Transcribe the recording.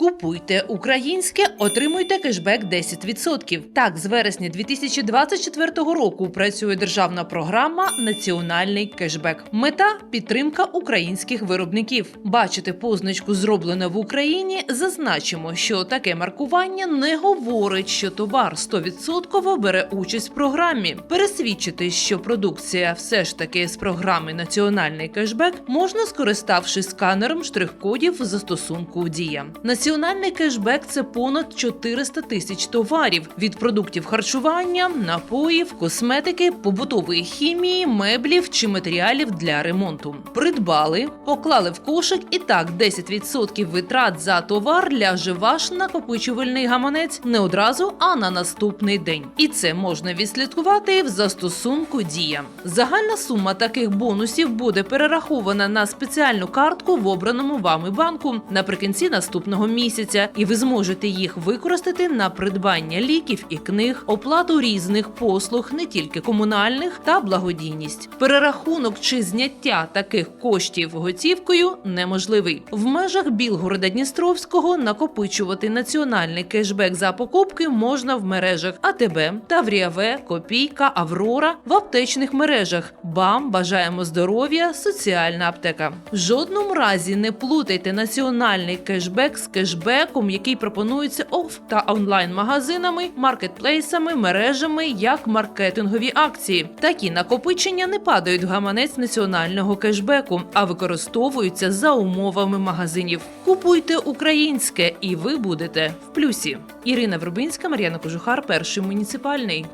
Купуйте українське, отримуйте кешбек 10%. Так, з вересня 2024 року працює державна програма Національний кешбек. Мета підтримка українських виробників. Бачите позначку зроблене в Україні. Зазначимо, що таке маркування не говорить, що товар 100% бере участь в програмі. Пересвідчити, що продукція все ж таки з програми Національний кешбек можна скориставшись сканером штрих-кодів застосунку Дія. Національний кешбек це понад 400 тисяч товарів від продуктів харчування, напоїв, косметики, побутової хімії, меблів чи матеріалів для ремонту. Придбали, поклали в кошик і так 10% витрат за товар ляже ваш накопичувальний гаманець не одразу, а на наступний день. І це можна відслідкувати в застосунку Дія. Загальна сума таких бонусів буде перерахована на спеціальну картку в обраному вами банку наприкінці наступного місяця, і ви зможете їх використати на придбання ліків і книг, оплату різних послуг, не тільки комунальних та благодійність. Перерахунок чи зняття таких коштів готівкою неможливий. В межах Білгорода Дністровського накопичувати національний кешбек за покупки можна в мережах АТБ, Тавріаве, Копійка, Аврора, в аптечних мережах. БАМ бажаємо здоров'я, соціальна аптека. В жодному разі не плутайте національний кешбек з кешбеком, який пропонується оф та онлайн магазинами, маркетплейсами, мережами як маркетингові акції. Такі накопичення не падають в гаманець національного кешбеку, а використовуються за умовами магазинів. Купуйте українське, і ви будете в плюсі. Ірина Вербинська, Мар'яна Кожухар, перший муніципальний.